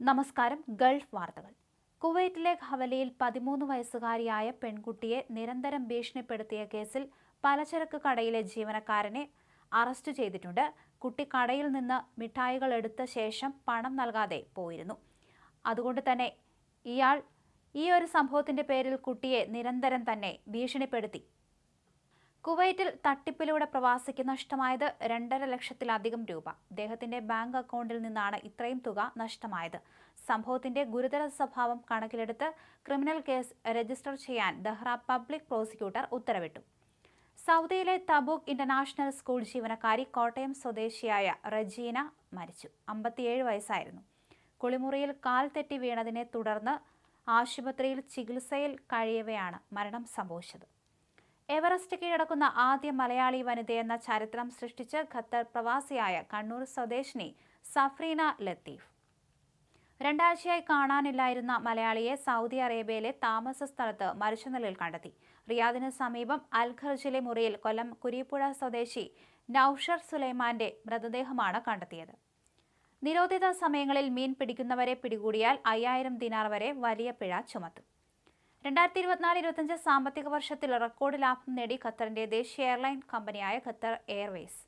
നമസ്കാരം ഗൾഫ് വാർത്തകൾ. കുവൈറ്റിലെ ഹവലയിൽ പതിമൂന്ന് വയസ്സുകാരിയായ പെൺകുട്ടിയെ നിരന്തരം ഭീഷണിപ്പെടുത്തിയ കേസിൽ പലചരക്ക് കടയിലെ ജീവനക്കാരനെ അറസ്റ്റ് ചെയ്തിട്ടുണ്ട്. കുട്ടി കടയിൽ നിന്ന് മിഠായികൾ എടുത്ത ശേഷം പണം നൽകാതെ പോയിരുന്നു. അതുകൊണ്ട് തന്നെ ഇയാൾ ഈ ഒരു സംഭവത്തിന്റെ പേരിൽ കുട്ടിയെ നിരന്തരം തന്നെ ഭീഷണിപ്പെടുത്തി. കുവൈറ്റിൽ തട്ടിപ്പിലൂടെ പ്രവാസിക്ക് നഷ്ടമായത് രണ്ടര ലക്ഷത്തിലധികം രൂപ. അദ്ദേഹത്തിന്റെ ബാങ്ക് അക്കൗണ്ടിൽ നിന്നാണ് ഇത്രയും തുക നഷ്ടമായത്. സംഭവത്തിന്റെ ഗുരുതര സ്വഭാവം കണക്കിലെടുത്ത് ക്രിമിനൽ കേസ് രജിസ്റ്റർ ചെയ്യാൻ ദഹ്റ പബ്ലിക് പ്രോസിക്യൂട്ടർ ഉത്തരവിട്ടു. സൗദിയിലെ തബൂക്ക് ഇന്റർനാഷണൽ സ്കൂൾ ജീവനക്കാരി കോട്ടയം സ്വദേശിയായ റജീന മരിച്ചു. അമ്പത്തിയേഴ് വയസ്സായിരുന്നു. കുളിമുറിയിൽ കാൽ തെറ്റി വീണതിനെ തുടർന്ന് ആശുപത്രിയിൽ ചികിത്സയിൽ കഴിയവെയാണ് മരണം സംഭവിച്ചത്. എവറസ്റ്റ് കീഴടക്കുന്ന ആദ്യ മലയാളി വനിതയെന്ന ചരിത്രം സൃഷ്ടിച്ച് ഖത്തർ പ്രവാസിയായ കണ്ണൂർ സ്വദേശിനി സഫ്രീന ലത്തീഫ്. രണ്ടാഴ്ചയായി കാണാനില്ലായിരുന്ന മലയാളിയെ സൗദി അറേബ്യയിലെ താമസ സ്ഥലത്ത് മരിച്ച നിലയിൽ കണ്ടെത്തി. റിയാദിന് സമീപം അൽഖർജിലെ മുറിയിൽ കൊല്ലം കുരിപ്പുഴ സ്വദേശി നൌഷർ സുലൈമാന്റെ മൃതദേഹമാണ് കണ്ടെത്തിയത്. നിരോധിത സമയങ്ങളിൽ മീൻ പിടിക്കുന്നവരെ പിടികൂടിയാൽ അയ്യായിരം ദിനാർ വരെ വലിയ പിഴ ചുമത്തും. രണ്ടായിരത്തി ഇരുപത്തിനാല് ഇരുപത്തിയഞ്ച് സാമ്പത്തിക വർഷത്തിൽ റെക്കോർഡ് ലാഭം നേടി ഖത്തറിന്റെ ദേശീയ എയർലൈൻ കമ്പനിയായ ഖത്തർ എയർവേസ്.